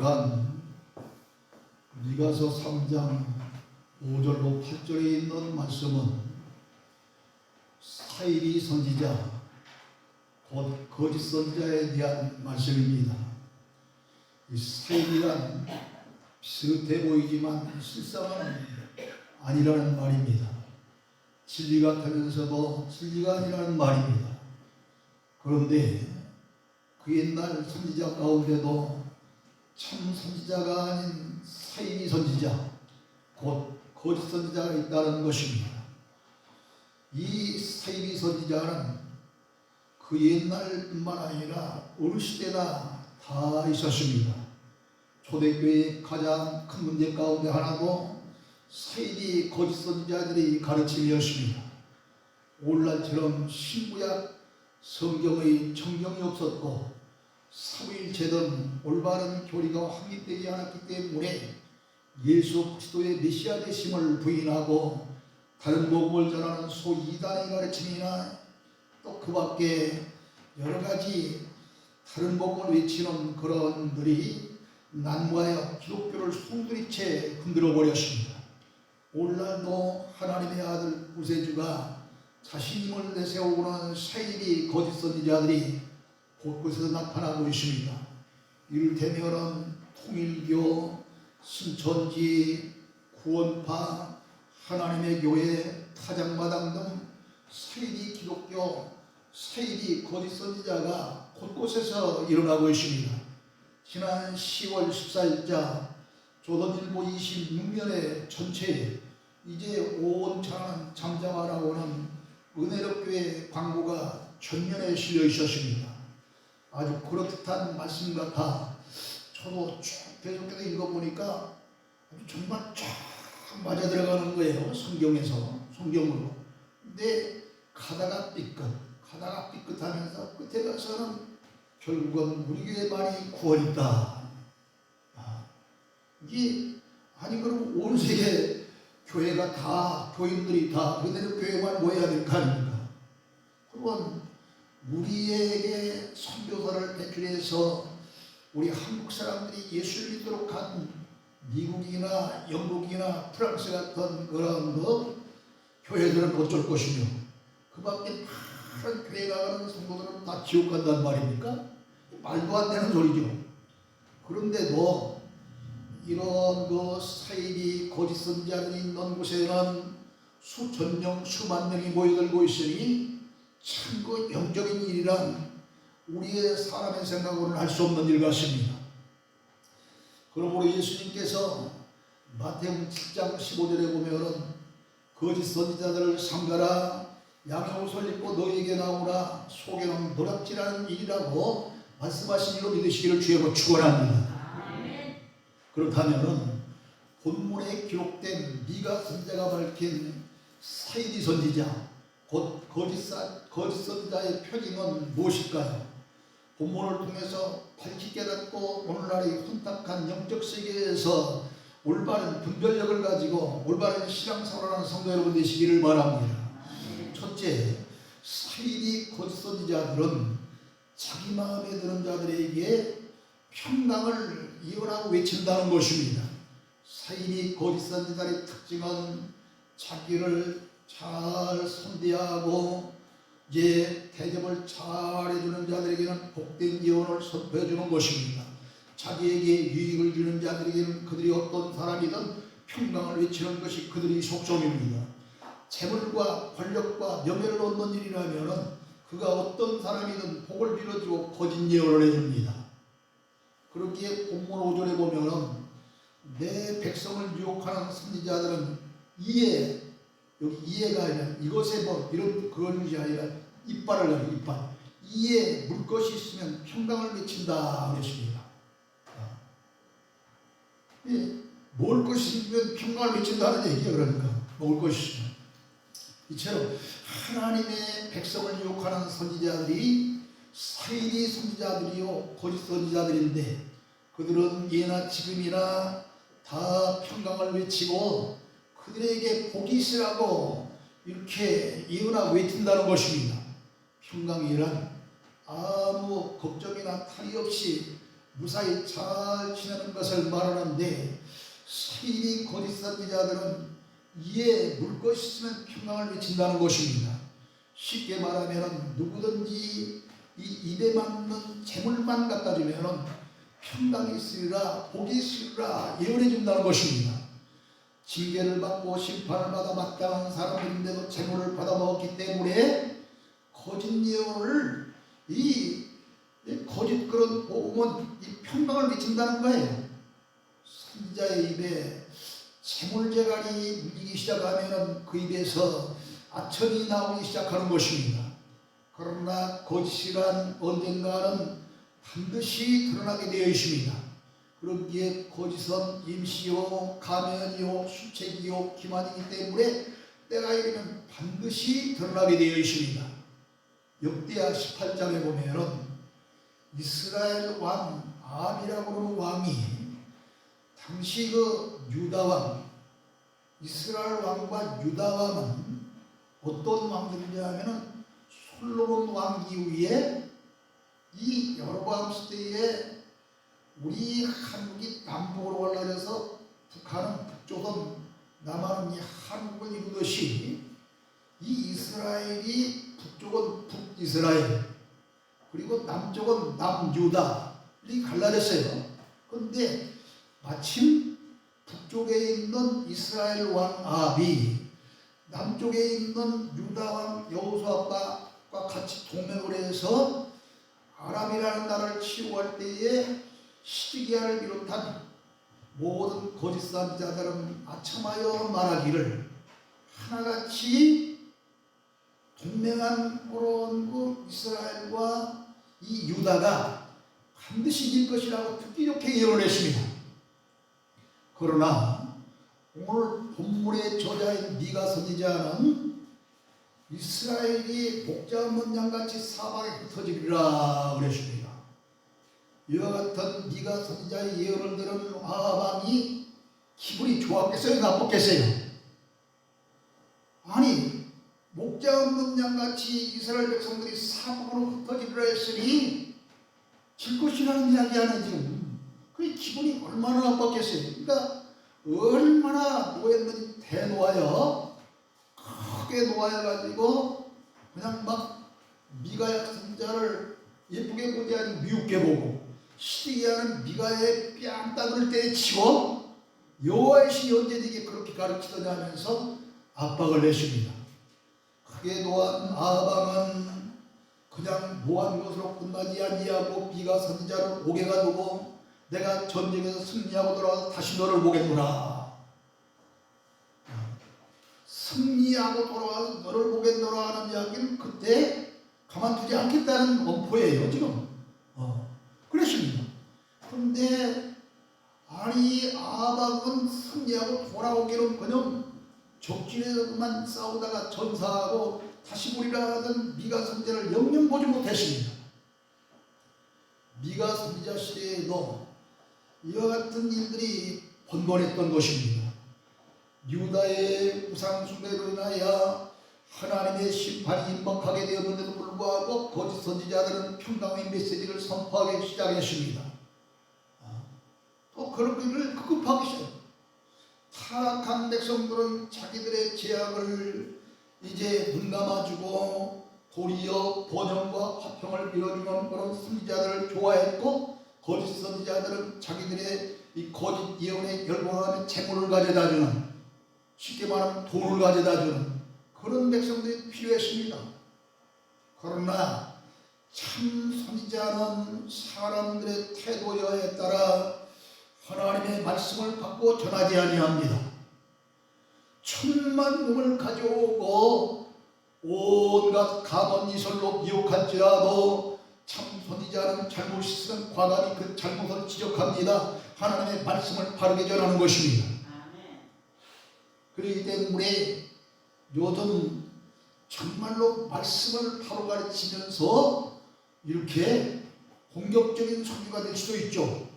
기록한 미가서 3장 5절로 8절에 있는 말씀은 사일이 선지자 곧 거짓 선지자에 대한 말씀입니다. 이 사일이란 비슷해 보이지만 실상은 아니라는 말입니다. 진리 같으면서도 진리가 아니라는 말입니다. 그런데 그 옛날 선지자 가운데도 참 선지자가 아닌 사이비 선지자, 곧 거짓 선지자가 있다는 것입니다. 이 사이비 선지자는 그 옛날뿐만 아니라 어느 시대나 다 있었습니다. 초대교회의 가장 큰 문제 가운데 하나도 사이비 거짓 선지자들이 가르침이었습니다. 오늘날처럼 신구약 성경의 정경이 없었고 삼위일체든 올바른 교리가 확립되지 않았기 때문에 예수 그리스도의 메시아 되심을 부인하고 다른 복음을 전하는 소이단의 가르침이나 또 그 밖에 여러 가지 다른 복음을 외치는 그런 들이 난무하여 기독교를 송두리째 흔들어 버렸습니다. 오늘날도 하나님의 아들 구세주가 자신임을 내세우고는 사일이 거짓 선지자들이 곳곳에서 나타나고 있습니다. 이를테면은 통일교, 신천지, 구원파, 하나님의 교회, 타장마당 등 사일이 기독교, 사일이 거짓 선지자가 곳곳에서 일어나고 있습니다. 지난 10월 14일자 조선일보 26면의 전체에 이제 온천은 잠잠하라고는 은혜롭교회 광고가 전면에 실려 있었습니다. 아주 그렇듯한 말씀 같아 저도 쭉 계속해서 읽어보니까 정말 쫙 맞아 들어가는 거예요. 성경에서 성경으로. 근데 가다가 삐끗, 가다가 삐끗하면서 끝에 가서는 결국은 우리 교회만이 구원이다. 아, 이게 아니 그럼 온 세계 교회가 다 교인들이 다 그대로 교회만 모여야 될 거 아닙니까? 그건 우리에게 선교사를 배출해서 우리 한국 사람들이 예수를 믿도록 한 미국이나 영국이나 프랑스 같은 그런 거 교회들은 어쩔 것이며 그 밖에 다른 교회 가는 성도들은 다 지옥 간다는 말입니까? 말도 안 되는 소리죠. 그런데도 이런 그 사이비 거짓 선지자들이 있는 곳에는 수천 명, 수만 명이 모여들고 있으니 참 그 영적인 일이란 우리의 사람의 생각으로는 할 수 없는 일 같습니다. 그러므로 예수님께서 마태복음 7장 15절에 보면은 거짓 선지자들을 삼가라 양의 옷을 입고 너희에게 나오라 속에는 노략질하는 일이라고 말씀하신 이로 믿으시기를 주여로 축원합니다. 그렇다면은 본문에 기록된 미가 선지자가 밝힌 사이비 선지자 곧 거짓 거짓 선지자의 표징은 무엇일까요? 본문을 통해서 밝히 깨닫고 오늘날의 혼탁한 영적 세계에서 올바른 분별력을 가지고 올바른 신앙생활하는 성도 여러분 되시기를 바랍니다. 첫째, 사이비 거짓 선지자들은 자기 마음에 드는 자들에게 평강을 이언하고 외친다는 것입니다. 사이비 거짓 선지자의 특징은 자기를 잘 선대하고 이제 대접을 잘 해주는 자들에게는 복된 예언을 선포해주는 것입니다. 자기에게 유익을 주는 자들에게는 그들이 어떤 사람이든 평강을 외치는 것이 그들의 속성입니다. 재물과 권력과 명예를 얻는 일이라면 그가 어떤 사람이든 복을 빌어주고 거짓 예언을 해줍니다. 그렇기에 본문 5절에 보면은 내 백성을 유혹하는 선지자들은 이해 여기 이해가 아니라 이것에 뭐 이런 그런 것이 아니라 이빨을 가지고 이빨 이에 물 것이 있으면 평강을 맺힌다 그랬습니다. 아. 예, 먹을 것이 있으면 평강을 맺힌다는 얘기예요. 그러니까 먹을 것이 있으면 이처럼 하나님의 백성을 유혹하는 선지자들이 사이비 선지자들이요 거짓 선지자들인데 그들은 예나 지금이나 다 평강을 외치고 그들에게 복이 있으라고 이렇게 예언하고 외친다는 것입니다. 평강이란 아무 걱정이나 탈이 없이 무사히 잘 지내는 것을 말하는데 사일이 거짓 선지자들은 이에 물 것이 있으면 평강을 외친다는 것입니다. 쉽게 말하면 누구든지 이 입에 맞는 재물만 갖다 주면 평강이 있으리라 복이 있으리라 예언해 준다는 것입니다. 징계를 받고 심판을 받아 마땅한 사람인데도 재물을 받아 먹었기 때문에 거짓 예언을 이, 이 거짓 그런 복음은 이 평강을 미친다는 거예요. 선지자의 입에 재물재갈이 물리기 시작하면 그 입에서 아천이 나오기 시작하는 것입니다. 그러나 거짓이란 언젠가는 반드시 드러나게 되어 있습니다. 그러기에 거짓은 임시요, 가면이요, 수책이요, 기만이기 때문에 때가 이르면 반드시 드러나게 되어 있습니다. 역대하 18장에 보면은 이스라엘 왕 아비라고 하는 왕이 당시 그 유다 왕 이스라엘 왕과 유다 왕은 어떤 왕들이냐 하면은 솔로몬 왕 이후에 이 여로보암 시대에 우리 한국이 남북으로 올라가서 북한은 북조선 남한은 이 한국을 이루듯이 이 이스라엘이 북쪽은 북이스라엘 그리고 남쪽은 남유다 이 갈라졌어요. 그런데 마침 북쪽에 있는 이스라엘 왕 아비 남쪽에 있는 유다 왕 여호수아과 같이 동맹을 해서 아람이라는 나라를 치유할 때에 시드기야를 비롯한 모든 거짓 선지자들은 아첨하여 말하기를 하나같이 동맹한 그런 그 이스라엘과 이 유다가 반드시 이길 것이라고 듣기 좋게 예언했습니다. 그러나 오늘 본문의 저자인 미가 선지자는 이스라엘이 없는 양같이 사방에 흩어지리라 그랬습니다. 이와 같은 미가 선지자의 예언을 들은 아합왕이 기분이 좋았겠어요? 나빴겠어요? 아니 목자 없는 양같이 이스라엘 백성들이 사방으로 흩어지리라 했으니 질 것이라는 이야기하는 지금 그 기분이 얼마나 나빴겠어요? 그러니까 얼마나 노했는지 대노하여 크게 노하여가지고 그냥 막 미가야 선자를 예쁘게 보지 아니고 미웃게 보고 시디기야는 미가의 뺨따구를 때리치고 여호와의 신이 언제든지 그렇게 가르치더냐 하면서 압박을 내십니다. 크게 노한 아방은 그냥 노한 것으로 끝나지 아니하고 비가 선지자를 오게 가두고 내가 전쟁에서 승리하고 돌아와서 다시 너를 보겠노라. 승리하고 돌아와서 너를 보겠노라 하는 이야기는 그때 가만두지 않겠다는 원포예요 지금. 어. 그랬습니다. 그런데 아니 아박은 돌아오기로 그냥 적진에서만 싸우다가 전사하고 다시 보리라 하던 미가 선지자를 영영 보지 못했습니다. 미가 선지자 시대에도 이와 같은 일들이 번번했던 것입니다. 유다의 우상 숭배로 인하여 하나님의 심판이 임박하게 되었는데도 불구하고 거짓 선지자들은 평강의 메시지를 선포하기 시작했습니다. 아, 또 그런 일을 급급하기 시작. 타락한 백성들은 자기들의 죄악을 이제 눈 감아주고 도리어 번영과 화평을 빌어주는 그런 선지자들을 좋아했고 거짓 선지자들은 자기들의 이 거짓 예언에 열광하며 재물을 가져다주는 쉽게 말하면 돈을 가져다주는 그런 백성들이 필요했습니다. 그러나 참 선지자는 사람들의 태도여에 따라 하나님의 말씀을 받고 전하지 아니합니다. 천만 명을 가져오고 온갖 가번이설로 미혹할지라도 참 선지자는 잘못 있으면 과감히 그 잘못을 지적합니다. 하나님의 말씀을 바르게 전하는 것입니다. 그렇기 때문에 요즘 정말로 말씀을 바로 가르치면서 이렇게 공격적인 선교가 될 수도 있죠.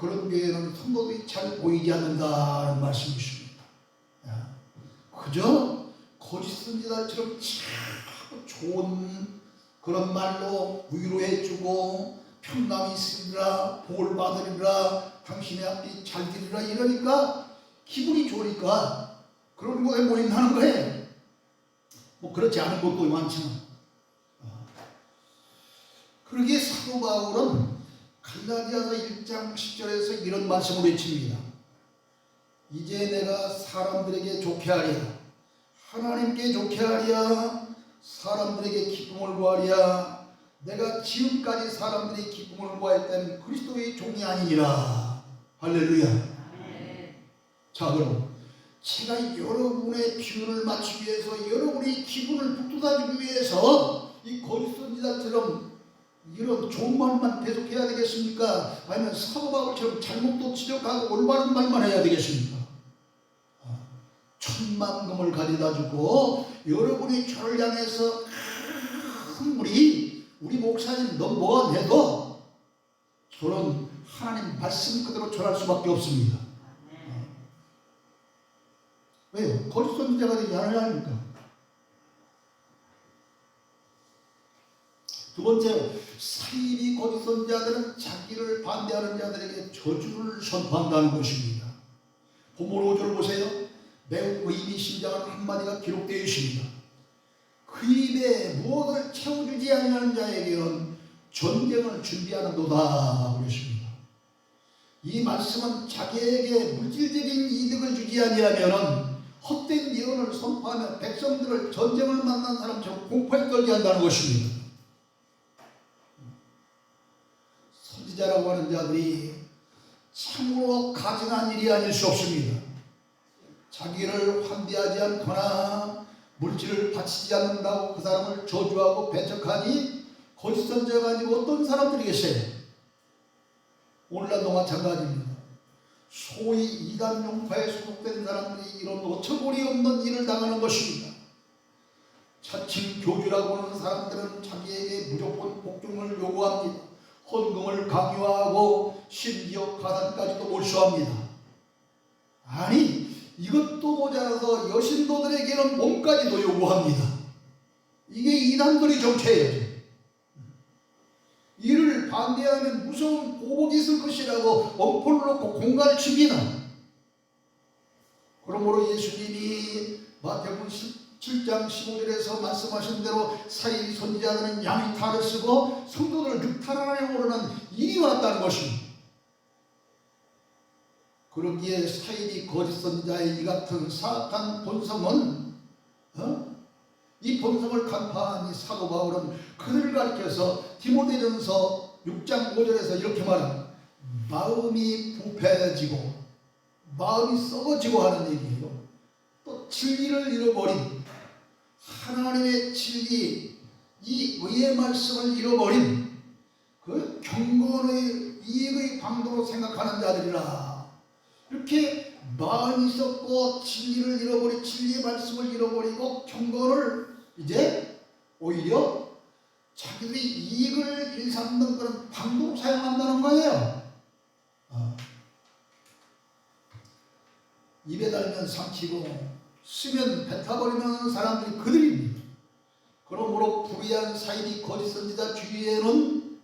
그런 교회는 성도들이 잘 보이지 않는다는 말씀이십니다. 야, 그저 거짓 선지자처럼 참 좋은 그런 말로 위로해주고 평강이 있으리라 복을 받으리라 당신의 앞이 잘 되리라 이러니까 기분이 좋으니까 그런 거에 모임하는 거예요. 뭐 그렇지 않은 것도 많지만 어. 그러기에 사도 바울은 갈라디아서 1장 10절에서 이런 말씀을 외칩니다. 이제 내가 사람들에게 좋게 하랴 하나님께 좋게 하랴 사람들에게 기쁨을 구하랴 내가 지금까지 사람들이 기쁨을 구하였다면 그리스도의 종이 아니니라. 할렐루야. 자 그럼 제가 여러분의 기운을 맞추기 위해서 여러분의 기분을 북돋아주기 위해서 이 거짓 선지자처럼 이런 좋은 말만 계속해야 되겠습니까? 아니면 사도 바울처럼 잘못도 지적하고 올바른 말만 해야 되겠습니까? 아, 천만금을 가져다 주고 여러분이 저를 향해서 큰 우리 우리 목사님 너 뭐가 돼도 저는 하나님 말씀 그대로 전할 수밖에 없습니다. 왜요? 거짓 선지자가 되지 않아야 합니까? 두 번째로 사입이 거짓 선지자들은 자기를 반대하는 자들에게 저주를 선포한다는 것입니다. 본문 5절 보세요. 매우 의미심장한 한마디가 기록되어 있습니다. 그 입에 무엇을 채워주지 아니하는 자에게는 전쟁을 준비하는도다 그러십니다. 이 말씀은 자기에게 물질적인 이득을 주지 아니하면은 헛된 예언을 선포하며 백성들을 전쟁을 만난 사람처럼 공포에 떨게 한다는 것입니다. 선지자라고 하는 자들이 참으로 가증한 일이 아닐 수 없습니다. 자기를 환대하지 않거나 물질을 바치지 않는다고 그 사람을 저주하고 배척하니 거짓 선지자가 아니고 어떤 사람들이 계세요. 오늘날도 마찬가지입니다. 소위 이단 용파에 소속된 사람들이 이런 어처구니 없는 일을 당하는 것입니다. 차츰 교주라고 하는 사람들은 자기에게 무조건 복종을 요구합니다. 헌금을 강요하고 심지어 가산까지도 몰수합니다. 아니 이것도 모자라서 여신도들에게는 몸까지도 요구합니다. 이게 이단들의 정체예요. 이를 반대하면 무서운 보복이 있을 것이라고 엄포를 놓고 공간을 칩니다. 그러므로 예수님이 마태복음 7장 15절에서 말씀하신 대로 사이 선지자들은 양의 탈을 쓰고 성도들을 육탈하려고 그러는 일이 왔다는 것입니다. 그러기에 사일이 거짓 선지자의 이 같은 사악한 본성은 어? 이 본성을 간파한 이 사도 바울은 그들을 가리켜서 디모데전서 6장 5절에서 이렇게 말합니다. 마음이 부패해지고 마음이 썩어지고 하는 얘기예요. 또 진리를 잃어버린 하나님의 진리 이 의의 말씀을 잃어버린 그 경건의 이익의 방도로 생각하는 자들이라 이렇게 마음이 썩고 진리를 잃어버리 진리의 말씀을 잃어버리고 경건을 이제 오히려 자기들이 이익을 일삼는 그런 방도로 사용한다는 거예요. 어. 입에 달면 삼키고 쓰면 뱉어버리는 사람들이 그들입니다. 그러므로 불의한 사이비 거짓 선지자 주위에는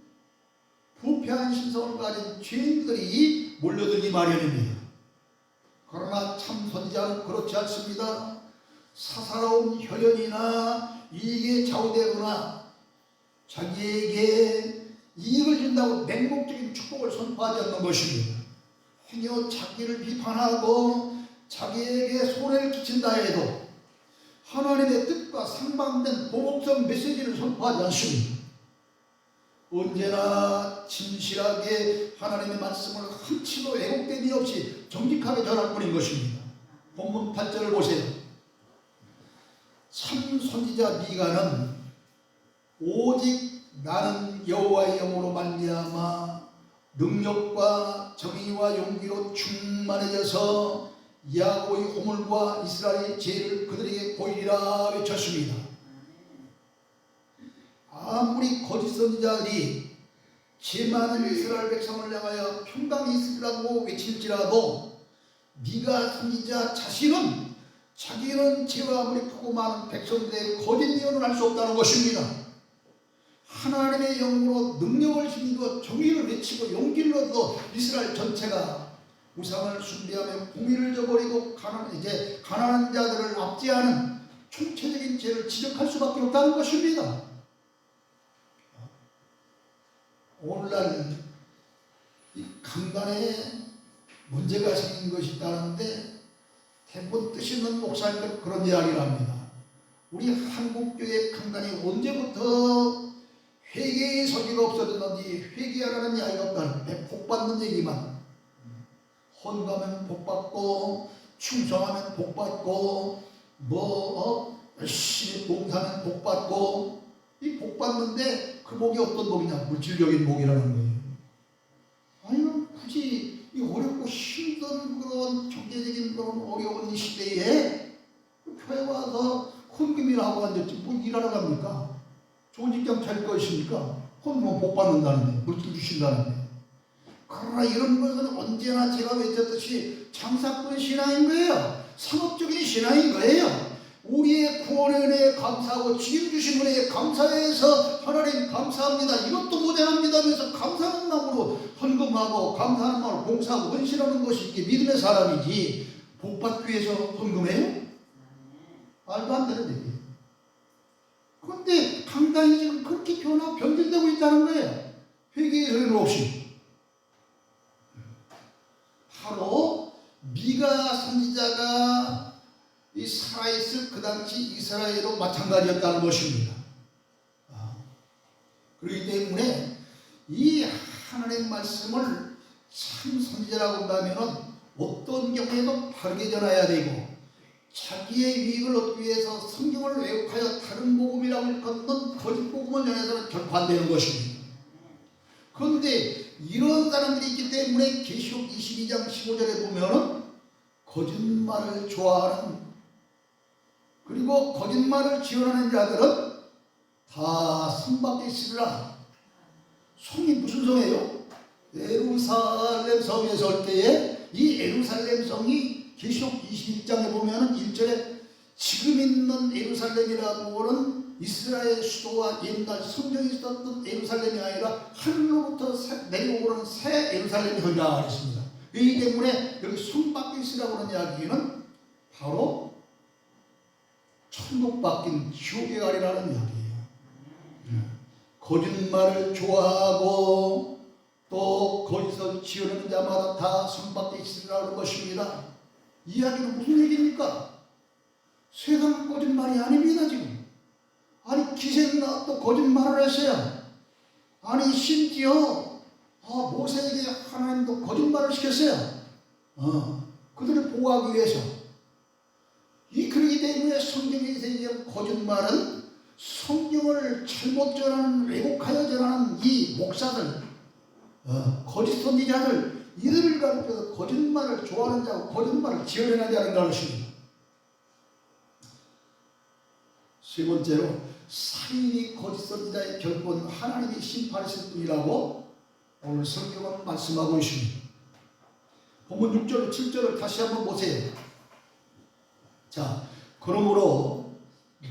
부패한 신성을 가진 죄인들이 몰려들기 마련입니다. 그러나 참 선지자는 그렇지 않습니다. 사사로운 혈연이나 이익에 좌우되거나 자기에게 이익을 준다고 맹목적인 축복을 선포하지 않는 것입니다. 행여 자기를 비판하고 자기에게 손해를 끼친다 해도 하나님의 뜻과 상반된 보복성 메시지를 선포하지 않습니다. 언제나 진실하게 하나님의 말씀을 한치도 왜곡됨이 없이 정직하게 전할 뿐인 것입니다. 본문 8절을 보세요. 참 선지자 미가는 오직 나는 여호와의 영으로 말미암아 능력과 정의와 용기로 충만해져서 야고의 호물과 이스라엘의 죄를 그들에게 보이리라 외쳤습니다. 아무리 거짓 선지자들이 죄 많은 이스라엘 백성을 향하여 평강이 있으라고 외칠지라도 네가 선지자 자신은 자기는 죄가 아무리 크고 많은 백성들의 거짓 예언을 할 수 없다는 것입니다. 하나님의 영으로 능력을 힘입어 정의를 외치고 용기를 얻어 이스라엘 전체가 우상을 숭배하며 공의를 저버리고 가난 이제 가난한 자들을 압제하는 총체적인 죄를 지적할 수밖에 없다는 것입니다. 오늘날 이 강단에 문제가 생긴 것이 있다는데 대부분 뜻 있는 목사님들 그런 이야기를 합니다. 우리 한국교회 강단이 언제부터 회개의 소리가 없어졌는지 회개하라는 이야기가 없다는 복 받는 얘기만 헌가면 복 받고 충성하면 복 받고 뭐 어? 열심히 봉사하면 복 받고 이 복 받는데 그 복이 어떤 복이냐 물질적인 복이라는 거예요. 아니 굳이 이 어렵고 힘든 그런 경제적인 그런 어려운 이 시대에 그 교회 와서 헌금이라고 앉았지 뭐 일하러 갑니까? 좋은 직장 차릴 것입니까? 헌금 복 받는다는데 물질 주신다는데 그러나 이런 것은 언제나 제가 외쳤듯이 장사꾼 신앙인 거예요. 상업적인 신앙인 거예요. 우리의 구원의 은혜에 감사하고 지금 주신 은혜에 감사해서 하나님 감사합니다. 이것도 못해합니다 하면서 감사하는 마음으로 헌금하고 감사하는 마음으로 봉사하고 헌신하는 것이 이게 믿음의 사람이지 복 받기 위해서 헌금해요? 말도 안 되는 얘기예요. 그런데 강단이 지금 그렇게 변화, 변질되고 있다는 거예요. 회개의 소리는 없이. 바로 미가 선지자가 이 살아있을 그 당시 이스라엘도 마찬가지였다는 것입니다. 아, 그렇기 때문에 이 하나님 말씀을 참 선지자라고 한다면 어떤 경우에도 바르게 전해야 되고 자기의 유익을 얻기 위해서 성경을 왜곡하여 다른 복음이라고 일컫는 거짓 복음을 전해서는 결코 안 되는 것입니다. 그런데 이런 사람들이 있기 때문에 계시록 22장 15절에 보면은 거짓말을 좋아하는 그리고 거짓말을 지원하는 자들은 다 성밖에 있으리라. 성이 무슨 성이에요? 예루살렘 성에 설 때에 이 예루살렘 성이 계시록 21장에 보면은 1절에 지금 있는 예루살렘이라고는 이스라엘 수도와 옛날 성경에 있었던 예루살렘이 아니라 하늘로부터 내려오는 새 예루살렘이 흘러가 있습니다. 그렇기 때문에 여기 손 밖에 있으라고 하는 이야기는 바로 천국 바뀐 지옥의 가리라는 이야기예요. 거짓말을 좋아하고 또 거기서 지어내는 자마다 다손 밖에 있으라는 것입니다. 이 이야기는 무슨 얘기입니까? 세상 거짓말이 아닙니다 지금. 아니 기생나 또 거짓말을 했어요. 아니 심지어 아, 모세에게 하나님도 거짓말을 시켰어요. 어, 그들을 보호하기 위해서. 이 그러기 때문에 성경에서 얘기한 거짓말은 성경을 잘못 전하는 왜곡하여 전하는 이 목사들, 어, 거짓 선지자들 이들을 가르쳐서 거짓말을 좋아하는 자고 거짓말을 지어내는 자는 것입니다. 세 번째로 살인이 거짓 선지자의 결국은 하나님이 심판하실 뿐이라고 오늘 성경은 말씀하고 있습니다. 본문 6절, 7절을 다시 한번 보세요. 자, 그러므로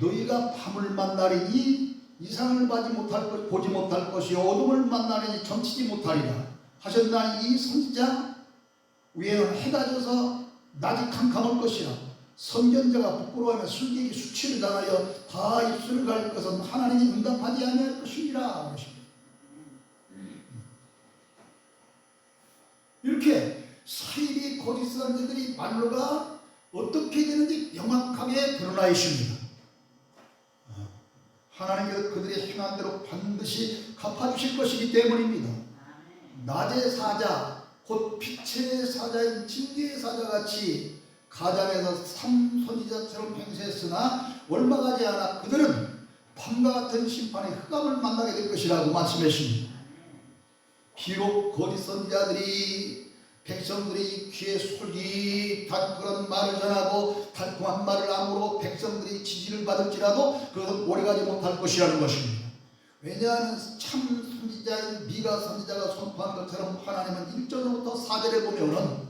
너희가 밤을 만나리니 이상을 보지 못할 것, 보지 못할 것이 어둠을 만나리니 점치지 못하리라 하셨나니 이 선지자 위에는 해가 져서 낮이 캄캄할 것이라 선견자가 부끄러워하며 술객이 수치를 당하여 다 입술을 가릴 것은 하나님이 응답하지 아니할 것이니라 하십니다. 이렇게 사일이 거짓 선지들이 말로가 어떻게 되는지 명확하게 드러나 있습니다. 하나님께서 그들의 행한 대로 반드시 갚아주실 것이기 때문입니다. 낮의 사자, 곧 빛의 사자인 진리의 사자같이 가장에서 삼손이자처럼 행세했으나 얼마 가지 않아 그들은 밤과 같은 심판의 흑암을 만나게 될 것이라고 말씀하십니다. 비록 거짓 선지자들이 백성들이 귀에 솔깃한 그런 말을 전하고 달콤한 말을 함으로 백성들이 지지를 받을지라도 그것은 오래가지 못할 것이라는 것입니다. 왜냐하면 참 선지자인 미가 선지자가 선포한 것처럼 하나님은 1절부터 4절에 보면은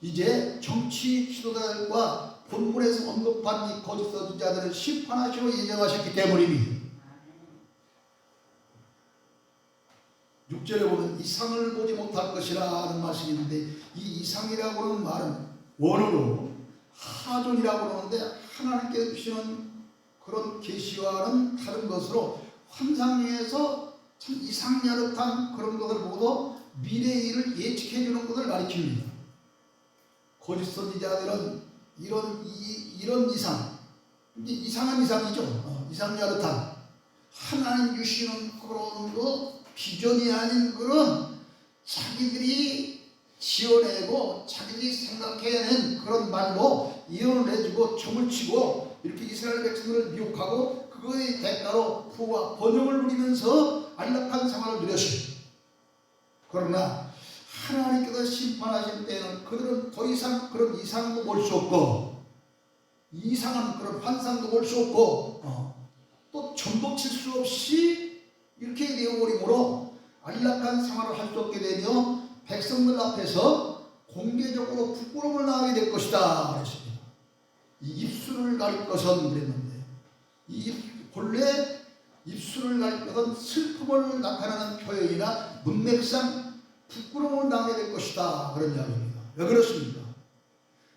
이제 정치 지도자들과 본문에서 언급한 이 거짓 선지자들을 심판하시고 예정하셨기 때문입니다. 6절에 보면 이상을 보지 못할 것이라 하는 말씀이 있는데 이 이상이라고 하는 말은 원어로 하존이라고 하는데 하나님께 주시는 그런 계시와는 다른 것으로 환상에서 참 이상야릇한 그런 것을 보고 미래의 일을 예측해 주는 것을 가리킵니다. 거짓 선지자들은 이런 이, 이런 이상 이상한 이상이죠. 어, 이상야릇한 하나님 주시는 그런 거 비전이 아닌 그런 자기들이 지어내고 자기들이 생각해낸 그런 말로 예언을 해주고 점을 치고 이렇게 이스라엘 백성들을 미혹하고 그거의 대가로 부와 번영을 누리면서 안락한 생활을 누렸어요. 그러나 하나님께서 심판하실 때는 그들은 더 이상 그런 이상도 볼 수 없고 이상한 그런 환상도 볼 수 없고 어, 또 점도 칠수 없이 안락한 생활을 할 수 없게 되며 백성들 앞에서 공개적으로 부끄러움을 당하게 될 것이다 그랬습니다. 이 입술을 가릴 것은 그랬는데 이 입- 본래 입술을 가릴 것은 슬픔을 나타내는 표현이나 문맥상 부끄러움을 당하게 될 것이다 그런 이야기입니다. 왜 그렇습니까?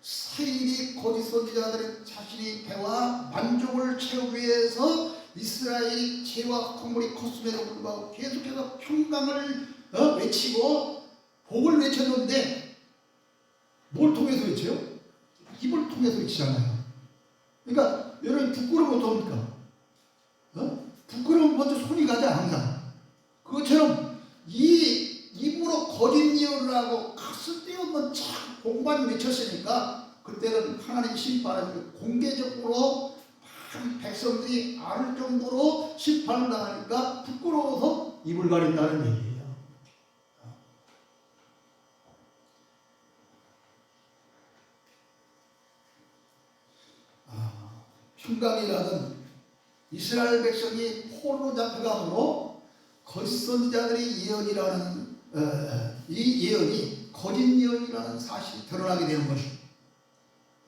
사일이 거짓 선지자들의 자신이 배와 만족을 채우기 위해서 이스라엘이 죄와 허물이 컸음에도 불구하고 계속해서 평강을 어? 외치고 복을 외쳤는데 뭘 통해서 외쳐요? 입을 통해서 외치잖아요. 그러니까 여러분 부끄러우면 어떡합니까? 어? 부끄러우면 먼저 손이 가자 항상. 그것처럼 이 입으로 거짓 예언을 하고 쓸데없는 참 공만 외쳤으니까 그때는 하나님 심판을 공개적으로 백성들이 알 정도로 심판을 당하니까 부끄러워서 입을 가린다는 얘기예요. 아, 평강이라는 이스라엘 백성이 포로 잡혀감으로 거짓 선지자들의 예언이라는 어, 이 예언이 거짓 예언이라는 사실이 드러나게 되는 것입니다.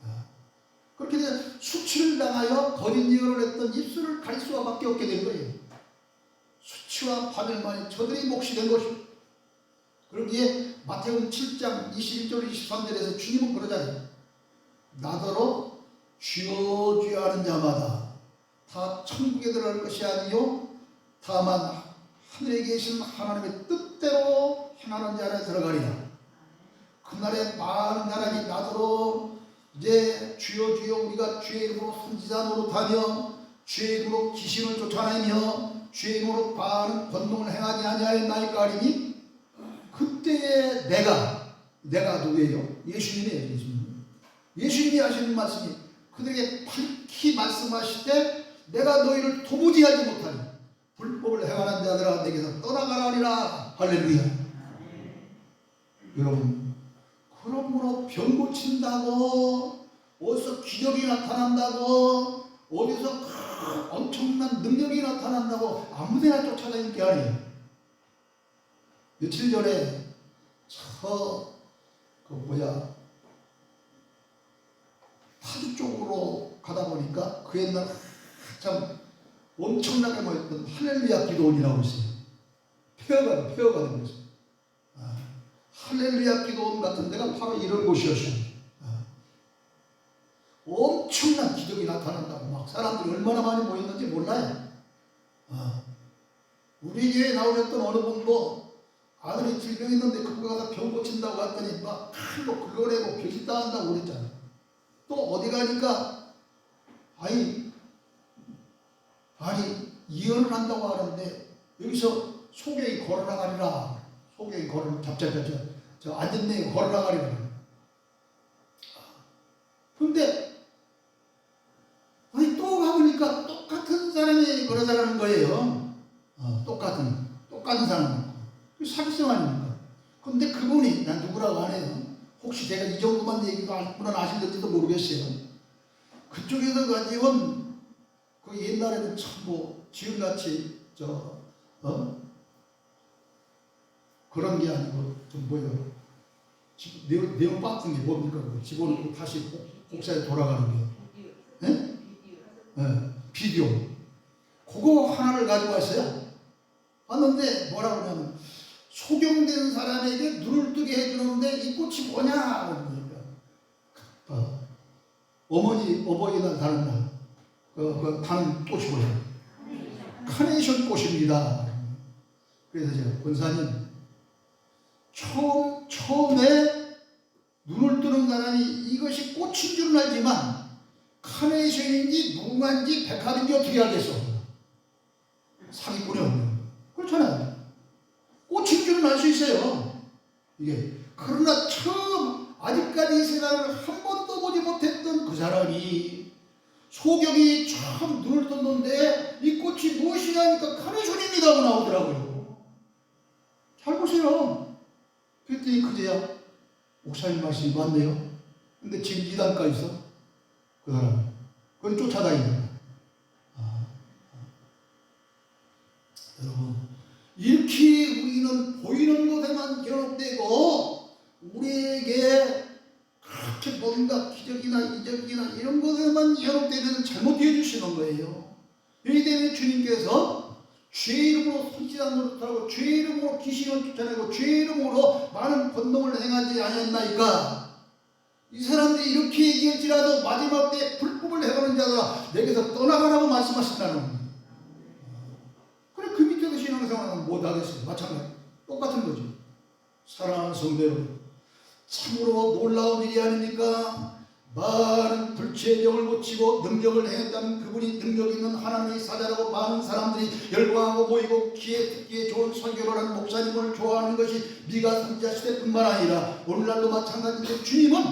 어, 그렇게 되면 수치를 당하여 예언을 했던 입술을 가릴 수밖에 없게 된 거예요. 수치와 파멸만이 저들의 몫이 된 것입니다. 그러기에 마태복음 7장 21절 23절에서 주님은 그러잖아요. 나더러 주여 주여 하는 자마다 다 천국에 들어갈 것이 아니요 다만 하늘에 계신 하나님의 뜻대로 행하는 자라 들어가리라. 그날에 많은 나라니 나더러 이제 주여 주여 우리가 주의 이름으로 선지자 노릇하며 주의 이름으로 귀신을 쫓아내며 주의 이름으로 많은 권능을 행하지 아니하였나이까 하리니 그때에 내가 내가 누구예요? 예수님이에요 예수님 예수님이 하시는 말씀이 그들에게 밝히 말씀하실 때 내가 너희를 도무지 하지 못하니 불법을 행하는 자들아 내게서 떠나가라니라. 할렐루야. 여러분 그러므로 병 고친다고 어디서 기적이 나타난다고 어디서 큰 엄청난 능력이 나타난다고 아무데나 쫓아다니는 게 아니에요 며칠 전에 저 그 뭐야 파주 쪽으로 가다 보니까 그 옛날 참 엄청나게 모였던 할렐루야 기도원이라고 있어요. 폐허가 폐허가 있어요. 아, 할렐루야 기도원 같은 데가 바로 이런 곳이었어요. 아, 엄청난 기적이 나타난다고 막 사람들이 얼마나 많이 모였는지 몰라요. 아, 우리 교회에 나오셨던 어느 분도 아들이 질병 있는데 그거 가서 병 고친다고 했더니 막 칼로 긁어내고 병이 따한다고 그랬잖아요. 또 어디 가니까 아니 아니 이혼을 한다고 하는데 여기서 소경이 걸어나가리라 소경이 걸어 잡잡잡 저 앉았네 걸어나가리라 근데 아니 또 가보니까 똑같은 사람이 걸어나가는 거예요. 어, 똑같은 똑같은 사람 그 사기성 아닙니까 근데 그분이 난 누구라고 안 해요. 혹시 제가 이 정도만 얘기도 물론 아실는지도 모르겠어요. 그쪽에서 가지고 그 옛날에는 참뭐 지금같이 저 어? 그런 게 아니고 좀 지- 내용 내용 같은 게 뭡니까 집어넣고 다시 복- 복사에 돌아가는 게 예? 예, 비디오 그거 하나를 가지고 왔어요 왔는데 뭐라 그러냐면 소경된 사람에게 눈을 뜨게 해주는데 이 꽃이 뭐냐? 그러니까 어, 어머니 어버이날 다른 날, 그, 그 다른 꽃이 뭐예요? 카네이션 꽃입니다. 그래서 제가 권사님 처음 처음에 눈을 뜨는 사람이 이것이 꽃인 줄은 알지만 카네이션인지 무궁화인지 백합인지 어떻게 알겠어? 사기꾼이 없는 그렇잖아요. 꽃인 줄은 알 수 있어요. 이게 그러나 처음 아직까지 이 세상을 한 번도 보지 못했던 그 사람이 소경이 처음 눈을 떴는데 이 꽃이 무엇이냐니까 카네이션입니다 하고 나오더라고요. 잘 보세요. 그랬더니 그제야 목사님 말씀이 맞네요. 근데 지금 이단가 있어. 그 사람. 그건 쫓아다니는. 아, 아. 여러분, 이렇게 우리는 보이는 것에만 결합되고 우리에게 그렇게 뭔가 기적이나 이적이나 이런 것에만 결합되면 잘못해 주시는 거예요. 여기 때문에 주님께서 죄 이름으로 손짓한 노릇하고 죄 이름으로 귀신을 쫓아내고 죄 이름으로 많은 권능을 행하지 아니었나이까 이 사람들이 이렇게 얘기할지라도 마지막 때 불법을 해보는 자들아 내게서 떠나가라고 말씀하신다는 겁니다. 그래 그 밑에서 신앙생활은 못하겠어요. 마찬가지 똑같은 거죠. 사랑하는 여러분 참으로 놀라운 일이 아닙니까? 많은 불치의 영을 고치고 능력을 행했다는 그분이 능력 있는 하나님의 사자라고 많은 사람들이 열광하고 모이고 귀에 듣기에 좋은 설교를 하는 목사님을 좋아하는 것이 미가 선지자 시대뿐만 아니라 오늘날도 마찬가지인데 주님은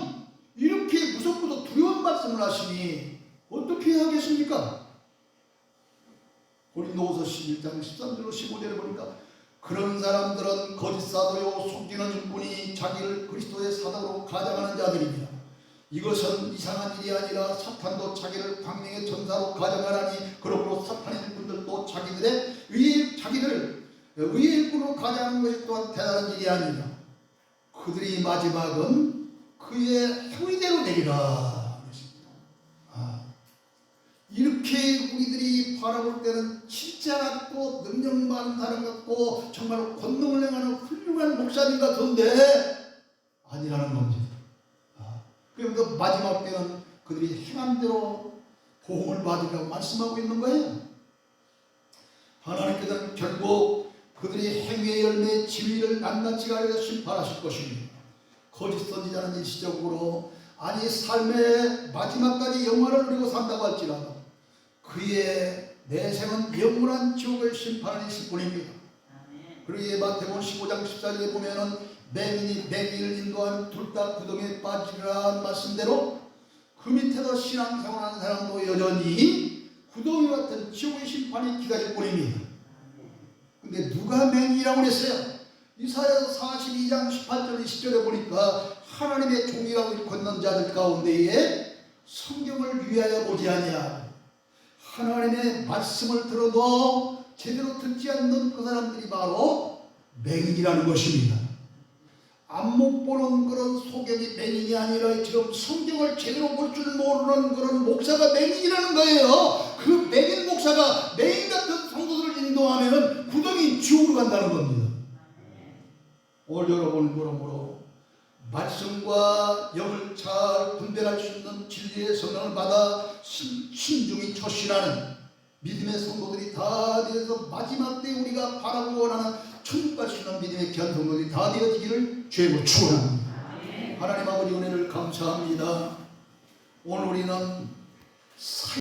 이렇게 무섭고도 두려운 말씀을 하시니 어떻게 하겠습니까? 고린도후서 11장 13절로 15절을 보니까 그런 사람들은 거짓 사도요 속이는 분이 자기를 그리스도의 사도로 가장하는 자들입니다. 이것은 이상한 일이 아니라 사탄도 자기를 광명의 전사로 가정하라니 그러므로 사탄의 일꾼들도 자기들의 의 자기들을 의의 일꾼으로 가정하는 것이 또한 대단한 일이 아니냐 그들이 마지막은 그의 행위대로 되리라. 아, 이렇게 우리들이 바라볼 때는 진짜 같고 능력 많은 사람 같고 정말 권능을 행하는 훌륭한 목사님 같은데 아니라는 겁니다. 그러니까 마지막 때는 그들이 행한 대로 보험을 받으라고 말씀하고 있는 거예요. 하나님께서는 결국 그들이 행위의 열매 지위를 낱낱이 가려서 심판하실 것입니다. 거짓 선지자는 일시적으로 아니 삶의 마지막까지 영원을 누리고 산다고 할지라도 그의 내생은 영원한 지옥을 심판하는 일뿐입니다. 그리고 이 마태복음 15장 14절에 보면은 맹인이 맹인을 인도하는 둘다 구덩이에 빠지라는 말씀대로 그 밑에서 신앙생활하는 사람도 여전히 구덩이 같은 지옥의 심판이 기다릴 뿐입니다. 근데 누가 맹인이라고 그랬어요? 이사야서 42장 18절 20절에 보니까 하나님의 종이라고 일컫는 자들 가운데에 성경을 위하여 보지 아니하 하나님의 말씀을 들어도 제대로 듣지 않는 그 사람들이 바로 맹인이라는 것입니다. 안목 보는 그런 소경이 맹인이 아니라 지금 성경을 제대로 볼 줄 모르는 그런 목사가 맹인이라는 거예요. 그 맹인 목사가 맹인 같은 성도들을 인도하면 구덩이 지옥으로 간다는 겁니다. 오늘 여러분 그러므로 말씀과 영을 잘 분별할 수 있는 진리의 성령을 받아 신, 신중히 처신하는 믿음의 성도들이 다 되어서 마지막 때 우리가 바라고 원하는 천국 갈수 있는 믿음의 귀한 성도들이 다 되어지기를 죄고 축원합니다. 하나님 아버지 은혜를 감사합니다. 오늘 우리는